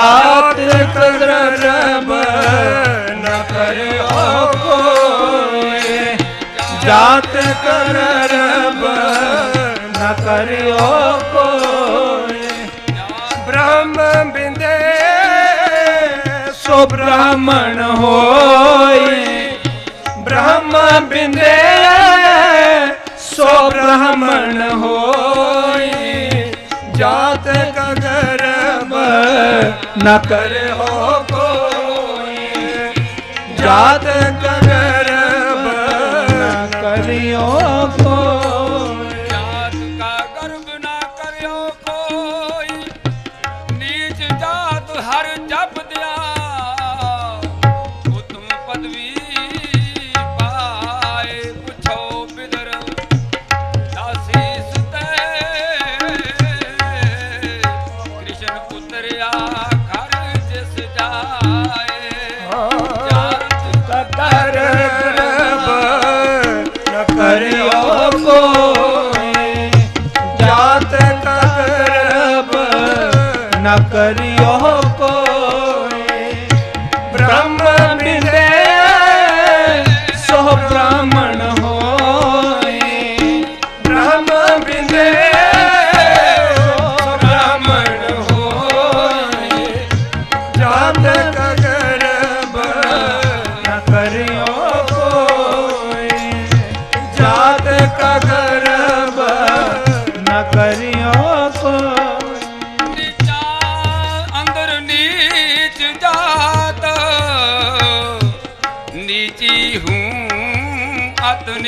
ਜਾਤ ਕਰਬ ਨ ਕਰਿਓ ਕੋਈ ਜਾਤ ਕਰਬ ਨ ਕਰਿਓ ਕੋਈ ਬ੍ਰਹਮ ਬਿੰਦੇ, ਸੋ ਬ੍ਰਾਹਮਣ ਹੋਈ ਬ੍ਰਹਮ ਬਿੰਦੇ, ਸੋ ਬ੍ਰਾਹਮਣ ਨ ਕਰਿਓ ਕੋਈ। ਜਾਤ ਕਗਰਬ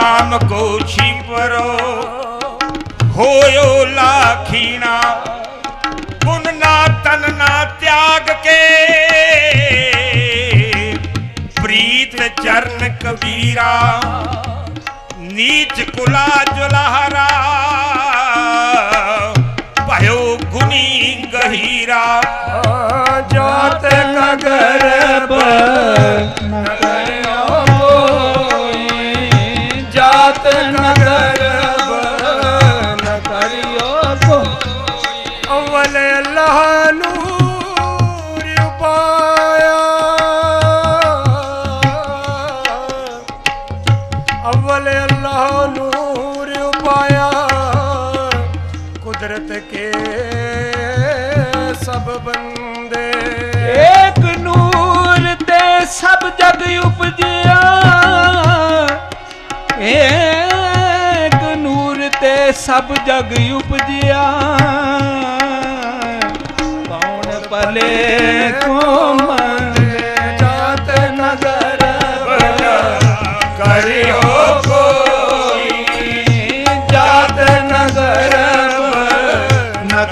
ਆਠ ਦਾਮ ਕੋ ਛਿਪਰੋ, ਹੋਇਓ ਲਾਖੀਣਾ ਪੁਨ ਨਾ ਤਨ ਨਾ ਤਿਆਗ ਕੇ। ਪ੍ਰੀਤ ਚਰਨ ਕਬੀਰਾ, ਨੀਚ ਕੁਲਾ ਜੁਲਹਰਾ ਭਇਓ ਗੁਨੀ ਗਹੀਰਾ। ਜਾਤ ਕਗਰਬ ਨ ਕੁਦਰਤ ਕੇ ਸਭ ਬੰਦੇ। ਏਕ ਨੂਰ ਤੇ ਸਭ ਜਗ ਉਪਜਿਆ। ਏਕ ਨੂਰ ਤੇ ਸਭ ਜਗ ਉਪਜਿਆ। ਕੌਣ ਭਲੇ ਕੋ ਮੰਦੇ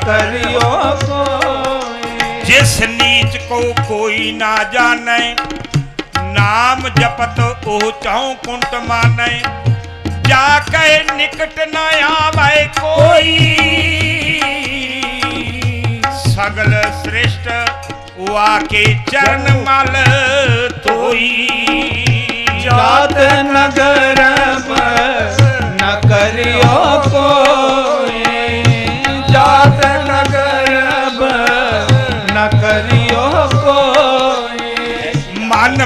ਕਰਿਓ ਕੋਈ। ਜਿਸ ਨੀਚ ਕੋ ਕੋਈ ਨਾ ਜਾਣੈ ਨਾਮ ਜਪਤ ਉਹ ਚਾਉ ਕੁੰਟ ਮਾਨੈ ਜਾ ਕੇ ਨਿਕਟ ਨਾ ਆਵੇ ਕੋਈ। ਸਗਲ ਸ੍ਰਿਸ਼ਟ ਵਾਕੇ ਚਰਨ ਮਲ ਤੋਈ। ਜਾਤ ਨਗਰ ਨ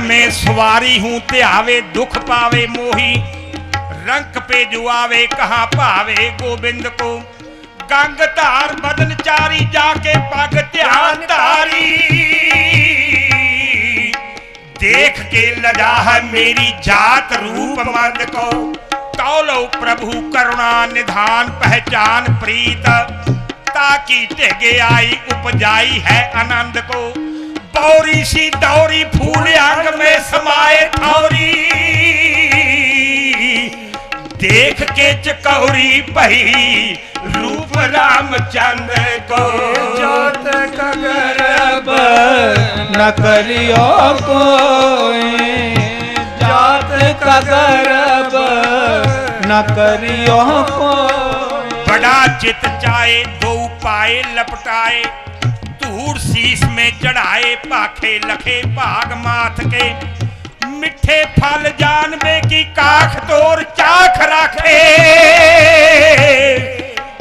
में सवारी हूं त्यावे दुख पावे मोही रंक पे जो आवे कहाँ पावे गोविंद को गंग धार बदन चारी जाके पग ध्यान धारी देख के लजा है मेरी जात रूप मंद को तौलो प्रभु करुणा निधान पहचान प्रीत ताकि टेगे आई उपजाई है आनंद को बौरी सी दौरी फूल अंग में समाए थौरी देख के चकौरी पही रूप रामचंद्र को। जात का न करियो कोई। जात का न करियो कोई। बड़ा चित चाहे दो पाए लपटाए। धूड़ शीस में चढ़ाए पाखे लखे भाग माथ के। मिठे फल जानबे की काख तोर चाख रखे।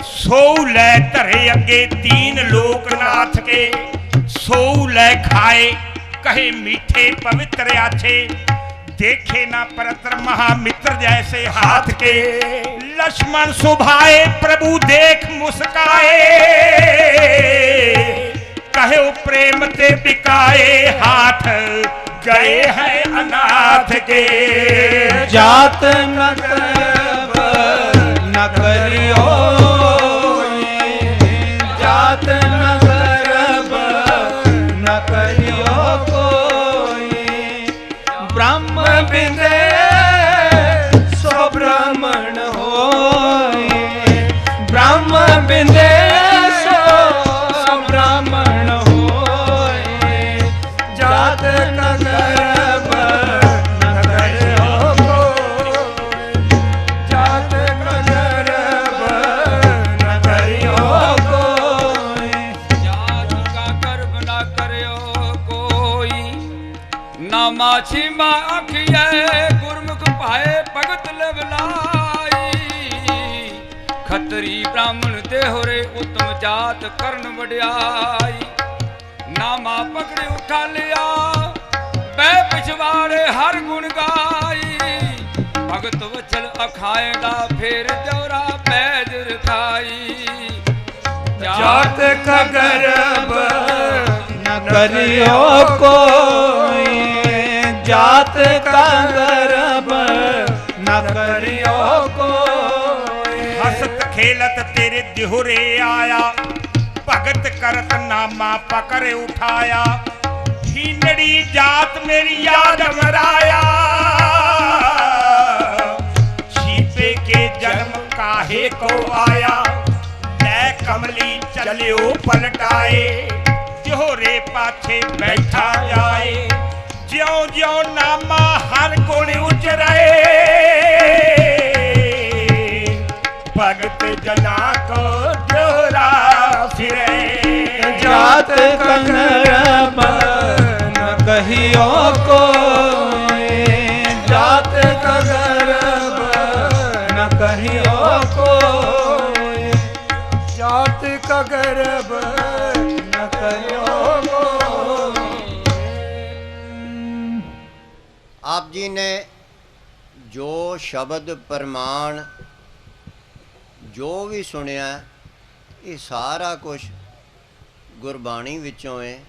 सो ले धरे अगे तीन लोकनाथ के। सो ले खाए, कहे मीठे पवित्र आछे। देखे ना परतर महामित्र जैसे हाथ के। लक्ष्मण सुभाए, प्रभु देख मुस्काए। कहे प्रेम ते बिकाए हाथ गए हैं अनाथ के। जात गर्भ न ਸਰੀ ਬ੍ਰਾਹਮਣ ਤੇ ਹੋਰੇ ਉਤਮ ਜਾਤ ਕਰਨ ਵਡਿਆਈ। ਨਾਮਾ ਪਕੜੇ ਉਠਾ ਲਿਆ ਬੈ ਪਿਛਵਾੜੇ ਹਰ ਗੁਣ ਗਾਈ। ਭਗਤ ਵਚਨ ਅਖਾਏ ਦਾ ਫੇਰ ਜੋਰਾ ਪੈਜ ਰਖਾਈ। ਜਾਤ ਕਗਰਬ ਨ ਕਰਿਓ ਕੋਈ, ਜਾਤ ਕਗਰਬ ਨ ਕਰਿਓ ਕੋਈ। खेलत तेरे दिहुरे आया भगत करत नामा पकड़ उठाया हीनड़ी जात मेरी याद मराया छीपे के जन्म काहे को आया ले कमली चलियो पलटाए दिहोरे पाछे बैठा जाए ज्यो ज्यो नामा हर गुण उचरे ਭਗਤ ਜਨਾ ਕੋ ਜੋਰਾ ਫਿਰੇ। ਜਾਤ ਕਨਰ ਮਨ ਕਹੀਓ ਕੋਈ। ਜਾਤ ਕਗਰਬ ਨ ਕਰਿਓ ਆਪ ਜੀ ਨੇ ਜੋ ਸ਼ਬਦ ਪ੍ਰਮਾਣ ਜੋ ਵੀ ਸੁਣਿਆ, ਇਹ ਸਾਰਾ ਕੁਝ ਗੁਰਬਾਣੀ ਵਿੱਚੋਂ ਹੈ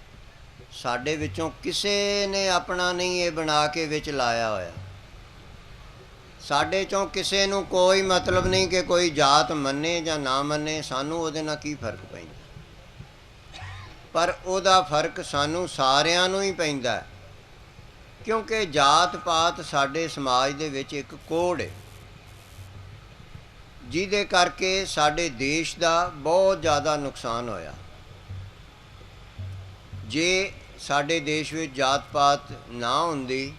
ਸਾਡੇ ਵਿੱਚੋਂ ਕਿਸੇ ਨੇ ਆਪਣਾ ਨਹੀਂ ਇਹ ਬਣਾ ਕੇ ਵਿੱਚ ਲਾਇਆ ਹੋਇਆ। ਸਾਡੇ ਚੋਂ ਕਿਸੇ ਨੂੰ ਕੋਈ ਮਤਲਬ ਨਹੀਂ ਕਿ ਕੋਈ ਜਾਤ ਮੰਨੇ ਜਾਂ ਨਾ ਮੰਨੇ, ਸਾਨੂੰ ਉਹਦੇ ਨਾਲ ਕੀ ਫ਼ਰਕ ਪੈਂਦਾ? ਪਰ ਉਹਦਾ ਫ਼ਰਕ ਸਾਨੂੰ ਸਾਰਿਆਂ ਨੂੰ ਹੀ ਪੈਂਦਾ। ਕਿਉਂਕਿ ਜਾਤ ਪਾਤ ਸਾਡੇ ਸਮਾਜ ਦੇ ਵਿੱਚ ਇੱਕ ਕੋਡ ਹੈ ਜਿਹਦੇ ਕਰਕੇ ਸਾਡੇ ਦੇਸ਼ ਦਾ ਬਹੁਤ ਜ਼ਿਆਦਾ ਨੁਕਸਾਨ ਹੋਇਆ। ਜੇ ਸਾਡੇ ਦੇਸ਼ ਵਿੱਚ ਜਾਤ ਪਾਤ ਨਾ ਹੁੰਦੀ,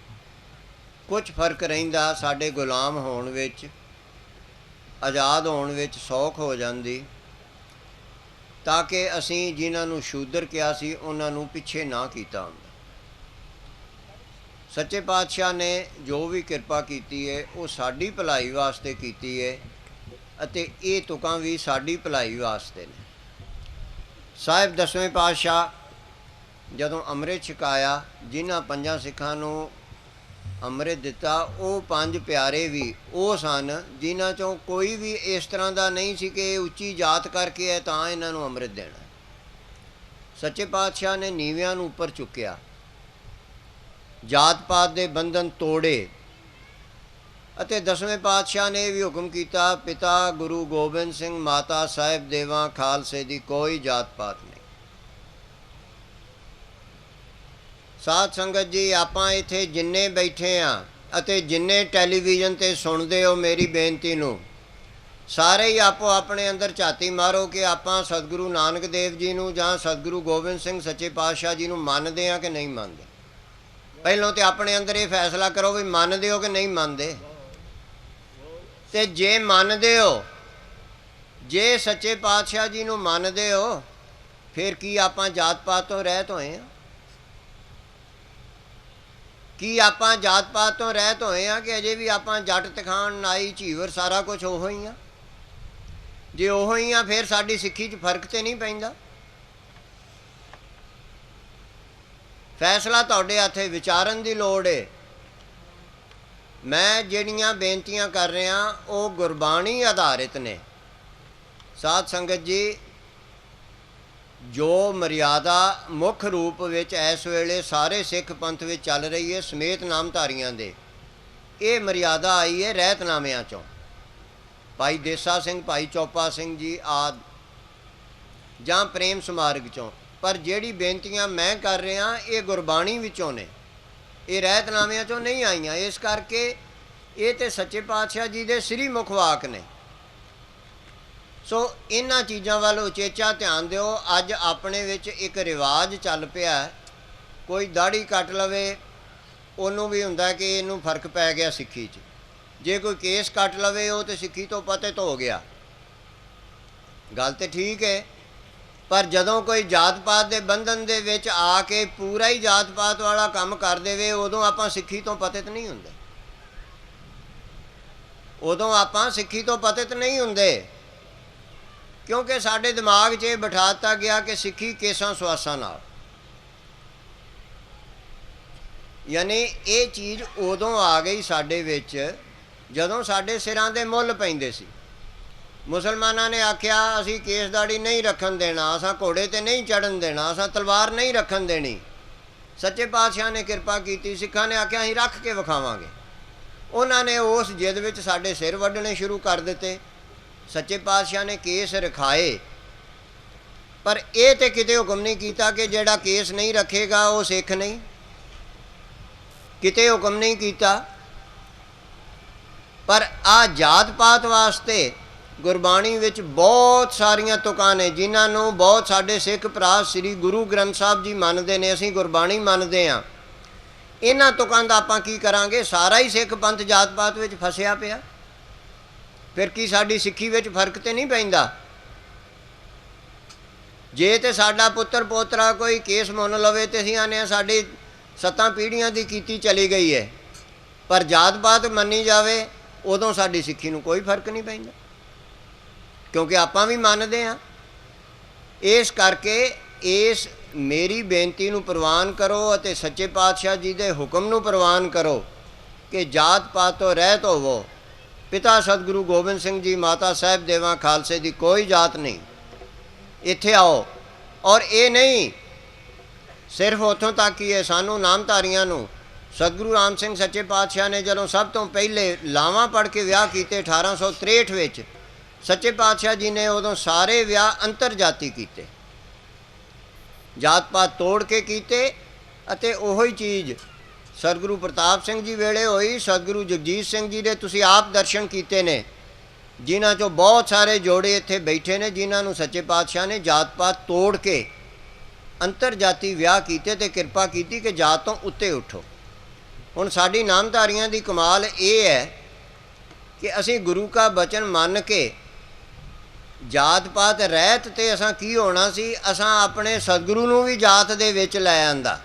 ਕੁਝ ਫ਼ਰਕ ਰਹਿੰਦਾ, ਸਾਡੇ ਗੁਲਾਮ ਹੋਣ ਵਿੱਚ, ਆਜ਼ਾਦ ਹੋਣ ਵਿੱਚ ਸੌਖ ਹੋ ਜਾਂਦੀ, ਤਾਂ ਕਿ ਅਸੀਂ ਜਿਨ੍ਹਾਂ ਨੂੰ ਸ਼ੂਦਰ ਕਿਹਾ ਸੀ, ਉਹਨਾਂ ਨੂੰ ਪਿੱਛੇ ਨਾ ਕੀਤਾ ਹੁੰਦਾ। ਸੱਚੇ ਪਾਤਸ਼ਾਹ ਨੇ ਜੋ ਵੀ ਕਿਰਪਾ ਕੀਤੀ ਹੈ ਉਹ ਸਾਡੀ ਭਲਾਈ ਵਾਸਤੇ ਕੀਤੀ ਹੈ ਅਤੇ ਇਹ ਤੁਕਾਂ ਵੀ ਸਾਡੀ ਭਲਾਈ ਵਾਸਤੇ ਨੇ। ਸਾਹਿਬ ਦਸਵੇਂ ਪਾਤਸ਼ਾਹ ਜਦੋਂ ਅੰਮ੍ਰਿਤ ਛਕਾਇਆ, ਜਿਨ੍ਹਾਂ ਪੰਜਾਂ ਸਿੱਖਾਂ ਨੂੰ ਅੰਮ੍ਰਿਤ ਦਿੱਤਾ, ਉਹ ਪੰਜ ਪਿਆਰੇ ਵੀ ਉਹ ਸਨ ਜਿਨ੍ਹਾਂ ਚੋਂ ਕੋਈ ਵੀ ਇਸ ਤਰ੍ਹਾਂ ਦਾ ਨਹੀਂ ਸੀ ਕਿ ਇਹ ਉੱਚੀ ਜਾਤ ਕਰਕੇ ਹੈ ਤਾਂ ਇਹਨਾਂ ਨੂੰ ਅੰਮ੍ਰਿਤ ਦੇਣਾ। ਸੱਚੇ ਪਾਤਸ਼ਾਹ ਨੇ ਨੀਵਿਆਂ ਨੂੰ ਉੱਪਰ ਚੁੱਕਿਆ। ਜਾਤ ਪਾਤ ਦੇ ਬੰਧਨ ਤੋੜੇ। ਅਤੇ ਦਸਵੇਂ ਪਾਤਸ਼ਾਹ ਨੇ ਵੀ ਹੁਕਮ ਕੀਤਾ, ਪਿਤਾ ਗੁਰੂ ਗੋਬਿੰਦ ਸਿੰਘ ਮਾਤਾ ਸਾਹਿਬ ਦੇਵਾਂ ਖਾਲਸੇ ਦੀ ਕੋਈ ਜਾਤ ਪਾਤ ਨਹੀਂ। ਸਾਧ ਸੰਗਤ ਜੀ, ਆਪਾਂ ਇੱਥੇ ਜਿੰਨੇ ਬੈਠੇ ਆ ਅਤੇ ਜਿੰਨੇ ਟੈਲੀਵਿਜ਼ਨ ਤੇ ਸੁਣਦੇ ਹੋ ਮੇਰੀ ਬੇਨਤੀ ਨੂੰ, ਸਾਰੇ ਹੀ ਆਪੋ ਆਪਣੇ ਅੰਦਰ ਝਾਤੀ ਮਾਰੋ ਕਿ ਆਪਾਂ ਸਤਿਗੁਰੂ ਨਾਨਕ ਦੇਵ ਜੀ ਨੂੰ ਜਾਂ ਸਤਿਗੁਰੂ ਗੋਬਿੰਦ ਸਿੰਘ ਸੱਚੇ ਪਾਤਸ਼ਾਹ ਜੀ ਨੂੰ ਮੰਨਦੇ ਆ ਕਿ ਨਹੀਂ ਮੰਨਦੇ? ਪਹਿਲਾਂ ਤੇ ਆਪਣੇ ਅੰਦਰ ਇਹ ਫੈਸਲਾ ਕਰੋ ਵੀ ਮੰਨਦੇ ਹੋ ਕਿ ਨਹੀਂ ਮੰਨਦੇ? ਤੇ ਜੇ ਮੰਨਦੇ ਹੋ, ਜੇ ਸੱਚੇ ਪਾਤਸ਼ਾਹ ਜੀ ਨੂੰ ਮੰਨਦੇ ਹੋ, ਫਿਰ ਕੀ ਆਪਾਂ ਜਾਤ ਪਾਤ ਤੋਂ ਰਹਿਤ ਹੋਏ ਆ? ਕੀ ਆਪਾਂ ਜਾਤ ਪਾਤ ਤੋਂ ਰਹਿਤ ਹੋਏ ਆ ਕਿ ਅਜੇ ਵੀ ਆਪਾਂ ਜੱਟ, ਤਖਾਨ, ਨਾਈ, ਝੀਵਰ ਸਾਰਾ ਕੁਝ ਉਹੋ ਹੀ ਆ? ਜੇ ਉਹੋ ਹੀ ਆ, ਫਿਰ ਸਾਡੀ ਸਿੱਖੀ 'ਚ ਫ਼ਰਕ ਤੇ ਨਹੀਂ ਪੈਂਦਾ। ਫੈਸਲਾ ਤੁਹਾਡੇ ਹੱਥੇ ਵਿਚਾਰਨ ਦੀ ਲੋੜ ਏ। ਮੈਂ ਜਿਹੜੀਆਂ ਬੇਨਤੀਆਂ ਕਰ ਰਿਹਾ, ਉਹ ਗੁਰਬਾਣੀ ਆਧਾਰਿਤ ਨੇ। ਸਾਧ ਸੰਗਤ ਜੀ, ਜੋ ਮਰਿਆਦਾ ਮੁੱਖ ਰੂਪ ਵਿੱਚ ਇਸ ਵੇਲੇ ਸਾਰੇ ਸਿੱਖ ਪੰਥ ਵਿੱਚ ਚੱਲ ਰਹੀ ਹੈ ਸਮੇਤ ਨਾਮਧਾਰੀਆਂ ਦੇ। ਇਹ ਮਰਿਆਦਾ ਆਈ ਹੈ ਰਹਿਤਨਾਮਿਆਂ ਚੋਂ। ਭਾਈ ਦੇਸਾ ਸਿੰਘ, ਭਾਈ ਚੌਪਾ ਸਿੰਘ ਜੀ ਆਦ, ਜਾਂ ਪ੍ਰੇਮ ਸਮਾਰਗ ਚੋਂ। ਪਰ ਜਿਹੜੀ ਬੇਨਤੀਆਂ ਮੈਂ ਕਰ ਰਿਹਾ, ਇਹ ਗੁਰਬਾਣੀ ਵਿੱਚੋਂ ਨੇ। ਇਹ ਰਹਿਤਨਾਮਿਆਂ ਚੋਂ ਨਹੀਂ ਆਈਆਂ। ਇਸ ਕਰਕੇ ਇਹ ਤੇ ਸੱਚੇ ਪਾਤਸ਼ਾਹ ਜੀ ਦੇ ਸ੍ਰੀ ਮੁਖਵਾਕ ਨੇ। ਸੋ ਇਹਨਾਂ ਚੀਜ਼ਾਂ ਵੱਲ ਉਚੇਚਾ ਧਿਆਨ ਦਿਓ। ਅੱਜ ਆਪਣੇ ਵਿੱਚ ਇੱਕ ਰਿਵਾਜ ਚੱਲ ਪਿਆ ਕੋਈ ਦਾੜੀ ਕੱਟ ਲਵੇ, ਉਹਨੂੰ ਵੀ ਹੁੰਦਾ ਕਿ ਇਹਨੂੰ ਫ਼ਰਕ ਪੈ ਗਿਆ ਸਿੱਖੀ 'ਚ। ਜੇ ਕੋਈ ਕੇਸ ਕੱਟ ਲਵੇ, ਉਹ ਤੇ ਸਿੱਖੀ ਤੋਂ ਪਤਿਤ ਹੋ ਗਿਆ। ਗੱਲ ਤੇ ਠੀਕ ਹੈ। ਪਰ ਜਦੋਂ ਕੋਈ ਜਾਤ ਪਾਤ ਦੇ ਬੰਧਨ ਦੇ ਵਿੱਚ ਆ ਕੇ ਪੂਰਾ ਹੀ ਜਾਤ ਪਾਤ ਵਾਲਾ ਕੰਮ ਕਰ ਦੇਵੇ, ਉਦੋਂ ਆਪਾਂ ਸਿੱਖੀ ਤੋਂ ਪਤਿਤ ਨਹੀਂ ਹੁੰਦੇ। ਉਦੋਂ ਆਪਾਂ ਸਿੱਖੀ ਤੋਂ ਪਤਿਤ ਨਹੀਂ ਹੁੰਦੇ। ਕਿਉਂਕਿ ਸਾਡੇ ਦਿਮਾਗ 'ਚ ਇਹ ਬਿਠਾ ਦਿੱਤਾ ਗਿਆ ਕਿ ਸਿੱਖੀ ਕੇਸਾਂ ਸਵਾਸਾਂ ਨਾਲ। ਯਾਨੀ ਇਹ ਚੀਜ਼ ਉਦੋਂ ਆ ਗਈ ਸਾਡੇ ਵਿੱਚ ਜਦੋਂ ਸਾਡੇ ਸਿਰਾਂ ਦੇ ਮੁੱਲ ਪੈਂਦੇ ਸੀ। ਮੁਸਲਮਾਨਾਂ ਨੇ ਆਖਿਆ, ਅਸੀਂ ਕੇਸ ਦਾੜੀ ਨਹੀਂ ਰੱਖਣ ਦੇਣਾ, ਅਸਾਂ ਘੋੜੇ ਤੇ ਨਹੀਂ ਚੜਨ ਦੇਣਾ, ਅਸਾਂ ਤਲਵਾਰ ਨਹੀਂ ਰੱਖਣ ਦੇਣੀ। ਸੱਚੇ ਪਾਤਸ਼ਾਹ ਨੇ ਕਿਰਪਾ ਕੀਤੀ, ਸਿੱਖਾਂ ਨੇ ਆਖਿਆ, ਅਸੀਂ ਰੱਖ ਕੇ ਵਿਖਾਵਾਂਗੇ। ਉਹਨਾਂ ਨੇ ਉਸ ਜਿੱਦ ਵਿੱਚ ਸਾਡੇ ਸਿਰ ਵੱਢਣੇ ਸ਼ੁਰੂ ਕਰ ਦਿੱਤੇ। ਸੱਚੇ ਪਾਤਸ਼ਾਹ ਨੇ ਕੇਸ ਰਖਾਏ। ਪਰ ਇਹ ਤੇ ਕਿਤੇ ਹੁਕਮ ਨਹੀਂ ਕੀਤਾ ਕਿ ਜਿਹੜਾ ਕੇਸ ਨਹੀਂ ਰੱਖੇਗਾ, ਉਹ ਸਿੱਖ ਨਹੀਂ। ਕਿਤੇ ਹੁਕਮ ਨਹੀਂ ਕੀਤਾ। ਪਰ ਆ ਜਾਤ ਪਾਤ ਵਾਸਤੇ ਗੁਰਬਾਣੀ ਵਿੱਚ ਬਹੁਤ ਸਾਰੀਆਂ ਤੁਕਾਂ ਨੇ, ਜਿਨ੍ਹਾਂ ਨੂੰ ਬਹੁਤ ਸਾਡੇ ਸਿੱਖ ਭਰਾ ਸ੍ਰੀ ਗੁਰੂ ਗ੍ਰੰਥ ਸਾਹਿਬ ਜੀ ਮੰਨਦੇ ਨੇ, ਅਸੀਂ ਗੁਰਬਾਣੀ ਮੰਨਦੇ ਆ ਇਹਨਾਂ ਤੁਕਾਂ ਦਾ ਆਪਾਂ ਕੀ ਕਰਾਂਗੇ? ਸਾਰਾ ਹੀ ਸਿੱਖ ਪੰਥ ਜਾਤ ਪਾਤ ਵਿੱਚ ਫਸਿਆ ਪਿਆ। ਫਿਰ ਕੀ ਸਾਡੀ ਸਿੱਖੀ ਵਿੱਚ ਫ਼ਰਕ ਤੇ ਨਹੀਂ ਪੈਂਦਾ? ਜੇ ਤੇ ਸਾਡਾ ਪੁੱਤਰ ਪੋਤਰਾ ਕੋਈ ਕੇਸ ਮੰਨ ਲਵੇ ਤੇ ਅਸੀਂ ਆਨੇ ਆ ਸਾਡੀ ਸੱਤਾਂ ਪੀੜ੍ਹੀਆਂ ਦੀ ਕੀਤੀ ਚਲੀ ਗਈ ਹੈ। ਪਰ ਜਾਤ ਪਾਤ ਮੰਨੀ ਜਾਵੇ, ਉਦੋਂ ਸਾਡੀ ਸਿੱਖੀ ਨੂੰ ਕੋਈ ਫ਼ਰਕ ਨਹੀਂ ਪੈਂਦਾ। ਕਿਉਂਕਿ ਆਪਾਂ ਵੀ ਮੰਨਦੇ ਆ ਇਸ ਕਰਕੇ ਇਸ ਮੇਰੀ ਬੇਨਤੀ ਨੂੰ ਪ੍ਰਵਾਨ ਕਰੋ ਅਤੇ ਸੱਚੇ ਪਾਤਸ਼ਾਹ ਜੀ ਦੇ ਹੁਕਮ ਨੂੰ ਪ੍ਰਵਾਨ ਕਰੋ ਕਿ ਜਾਤ ਪਾਤ ਤੋਂ ਰਹਿਤ ਹੋਵੋ। ਪਿਤਾ ਸਤਿਗੁਰੂ ਗੋਬਿੰਦ ਸਿੰਘ ਜੀ, ਮਾਤਾ ਸਾਹਿਬ ਦੇਵਾਂ ਖਾਲਸੇ ਦੀ ਕੋਈ ਜਾਤ ਨਹੀਂ। ਇੱਥੇ ਆਓ। ਔਰ ਇਹ ਨਹੀਂ, ਸਿਰਫ ਉੱਥੋਂ ਤੱਕ ਹੀ ਹੈ ਸਾਨੂੰ ਨਾਮਧਾਰੀਆਂ ਨੂੰ, ਸਤਿਗੁਰੂ ਰਾਮ ਸਿੰਘ ਸੱਚੇ ਪਾਤਸ਼ਾਹ ਨੇ ਜਦੋਂ ਸਭ ਤੋਂ ਪਹਿਲੇ ਲਾਵਾਂ ਪੜ ਕੇ ਵਿਆਹ ਕੀਤੇ 1863 ਵਿੱਚ ਸੱਚੇ ਪਾਤਸ਼ਾਹ ਜੀ ਨੇ ਉਦੋਂ ਸਾਰੇ ਵਿਆਹ ਅੰਤਰ ਜਾਤੀ ਕੀਤੇ। ਜਾਤ ਪਾਤ ਤੋੜ ਕੇ ਕੀਤੇ ਅਤੇ ਉਹੀ ਚੀਜ਼ ਸਤਿਗੁਰੂ ਪ੍ਰਤਾਪ ਸਿੰਘ ਜੀ ਵੇਲੇ ਹੋਈ। ਸਤਿਗੁਰੂ ਜਗਜੀਤ ਸਿੰਘ ਜੀ ਦੇ ਤੁਸੀਂ ਆਪ ਦਰਸ਼ਨ ਕੀਤੇ ਨੇ, ਜਿਨ੍ਹਾਂ ਚੋਂ ਬਹੁਤ ਸਾਰੇ ਜੋੜੇ ਇੱਥੇ ਬੈਠੇ ਨੇ, ਜਿਨ੍ਹਾਂ ਨੂੰ ਸੱਚੇ ਪਾਤਸ਼ਾਹ ਨੇ ਜਾਤ ਪਾਤ ਤੋੜ ਕੇ ਅੰਤਰ ਜਾਤੀ ਵਿਆਹ ਕੀਤੇ ਤੇ ਕਿਰਪਾ ਕੀਤੀ ਕਿ ਜਾਤ ਤੋਂ ਉੱਤੇ ਉੱਠੋ। ਹੁਣ ਸਾਡੀ ਨਾਮਧਾਰੀਆਂ ਦੀ ਕਮਾਲ ਇਹ ਹੈ ਕਿ ਅਸੀਂ ਗੁਰੂ ਕਾ ਬਚਨ ਮੰਨ ਕੇ ਜਾਤ ਪਾਤ ਰਹਿਤ ਤੇ ਅਸਾਂ ਕੀ ਹੋਣਾ ਸੀ? ਅਸਾਂ ਆਪਣੇ ਸਤਿਗੁਰੂ ਨੂੰ ਵੀ ਜਾਤ ਦੇ ਵਿੱਚ ਲੈ ਆਂਦਾ।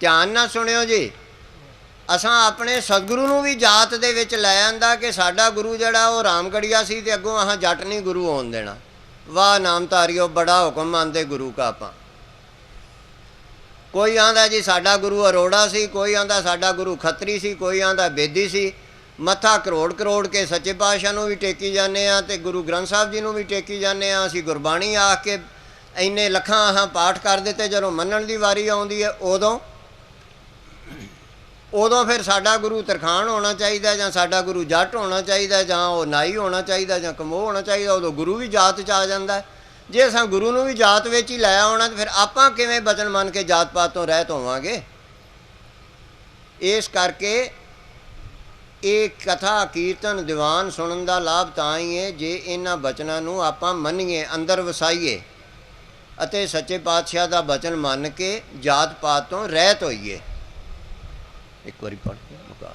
ਧਿਆਨ ਨਾਲ ਸੁਣਿਓ ਜੀ। ਅਸਾਂ ਆਪਣੇ ਸਤਿਗੁਰੂ ਨੂੰ ਵੀ ਜਾਤ ਦੇ ਵਿੱਚ ਲੈ ਆਂਦਾ ਕਿ ਸਾਡਾ ਗੁਰੂ ਜਿਹੜਾ ਉਹ ਰਾਮਗੜੀਆ ਸੀ ਤੇ ਅੱਗੋਂ ਆਹ ਜੱਟ ਨਹੀਂ ਗੁਰੂ ਹੋਣ ਦੇਣਾ। ਵਾਹ ਨਾਮ ਧਾਰਿਓ, ਬੜਾ ਹੁਕਮ ਮੰਨਦੇ ਗੁਰੂ ਕਾ ਆਪਾਂ। ਕੋਈ ਆਂਦਾ ਜੀ ਸਾਡਾ ਗੁਰੂ ਅਰੋੜਾ ਸੀ, ਕੋਈ ਆਂਦਾ ਸਾਡਾ ਗੁਰੂ ਖੱਤਰੀ ਸੀ, ਕੋਈ ਆਂਦਾ ਬੇਦੀ ਸੀ। ਮੱਥਾ ਕਰੋੜ ਕਰੋੜ ਕੇ ਸੱਚੇ ਪਾਤਸ਼ਾਹ ਨੂੰ ਵੀ ਟੇਕੀ ਜਾਂਦੇ ਆ ਤੇ ਗੁਰੂ ਗ੍ਰੰਥ ਸਾਹਿਬ ਜੀ ਨੂੰ ਵੀ ਟੇਕੀ ਜਾਂਦੇ ਆ ਅਸੀਂ ਗੁਰਬਾਣੀ ਆਖ ਕੇ ਇੰਨੇ ਲੱਖਾਂ ਆਹਾਂ ਪਾਠ ਕਰ ਦਿੱਤੇ, ਜਦੋਂ ਮੰਨਣ ਦੀ ਵਾਰੀ ਆਉਂਦੀ ਹੈ, ਉਦੋਂ ਉਦੋਂ ਫਿਰ ਸਾਡਾ ਗੁਰੂ ਤਰਖਾਣ ਹੋਣਾ ਚਾਹੀਦਾ ਜਾਂ ਸਾਡਾ ਗੁਰੂ ਜੱਟ ਹੋਣਾ ਚਾਹੀਦਾ ਜਾਂ ਉਹ ਨਾਈ ਹੋਣਾ ਚਾਹੀਦਾ ਜਾਂ ਕਮੋ ਹੋਣਾ ਚਾਹੀਦਾ, ਉਦੋਂ ਗੁਰੂ ਵੀ ਜਾਤ ਚ ਆ ਜਾਂਦਾ ਜੇ ਅਸਾਂ ਗੁਰੂ ਨੂੰ ਵੀ ਜਾਤ ਵਿੱਚ ਹੀ ਲਾਇਆ ਹੋਣਾ ਤਾਂ ਫਿਰ ਆਪਾਂ ਕਿਵੇਂ ਬਚਨ ਮੰਨ ਕੇ ਜਾਤ ਪਾਤ ਤੋਂ ਰਹਿਤ ਹੋਵਾਂਗੇ? ਇਸ ਕਰਕੇ ਇਹ ਕਥਾ ਕੀਰਤਨ ਦੀਵਾਨ ਸੁਣਨ ਦਾ ਲਾਭ ਤਾਂ ਹੀ ਹੈ ਜੇ ਇਹਨਾਂ ਬਚਨਾਂ ਨੂੰ ਆਪਾਂ ਮੰਨੀਏ ਅੰਦਰ ਵਸਾਈਏ ਅਤੇ ਸੱਚੇ ਪਾਤਸ਼ਾਹ ਦਾ ਬਚਨ ਮੰਨ ਕੇ ਜਾਤ ਪਾਤ ਤੋਂ ਰਹਿਤ ਹੋਈਏ। ਇੱਕ ਵਾਰੀ ਪੜ੍ਹ ਕੇ ਮੁਕਾ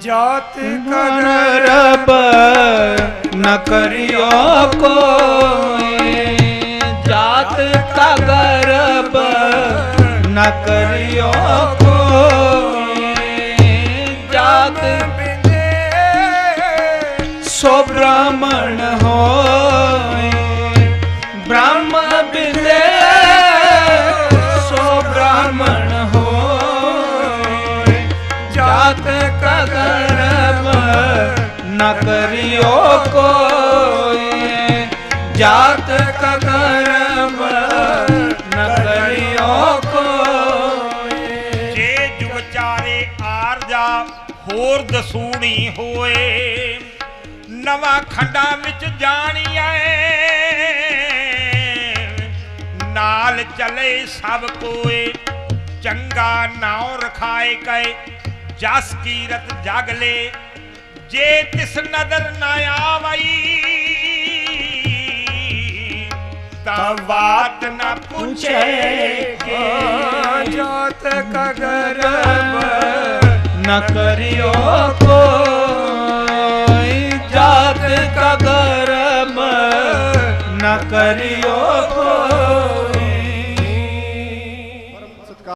ਜਾਤ ਗਰਬ ਨ ਕਰਿਓ ਕੋਈ। ਜਾਤ ਕਾ ਗਰਬ ਨ ਕਰਿਓ ਕੋਈ। ਸੋ ਬ੍ਰਾਹਮਣ ਹੋਏ ਬ੍ਰਾਹਮਣ ਬਿਲੇ ਸੋ ਬ੍ਰਾਹਮਣ ਹੋਏ। ਜਾਤ ਕਾ ਗਰਬ ਨ ਕਰਿਓ ਕੋਈ ਹੋਰ ਦਸੂਣੀ ਹੋਏ ਨਵਾਂ ਖੰਡਾਂ ਵਿੱਚ ਜਾਣੀਐ ਨਾਲ ਚਲੇ ਸਭ ਕੋਏ ਚੰਗਾ ਨਾਉ ਰਖਾਏ ਕੈ ਜਸ ਕੀਰਤ ਜਗ ਲੈ ਜੇ ਤਿਸ ਨਦਰ ਨਾ ਆਵਈ ਤਾਂ ਬਾਤ ਨਾ ਪੁੱਛੇ ਜਾਤ ਕਾ। ਗਰਬ ਨ ਕਰਿਓ ਕੋਈ ਜਾਤ ਕਾ ਗਰਬ ਨ ਕਰਿਓ ਕੋਈ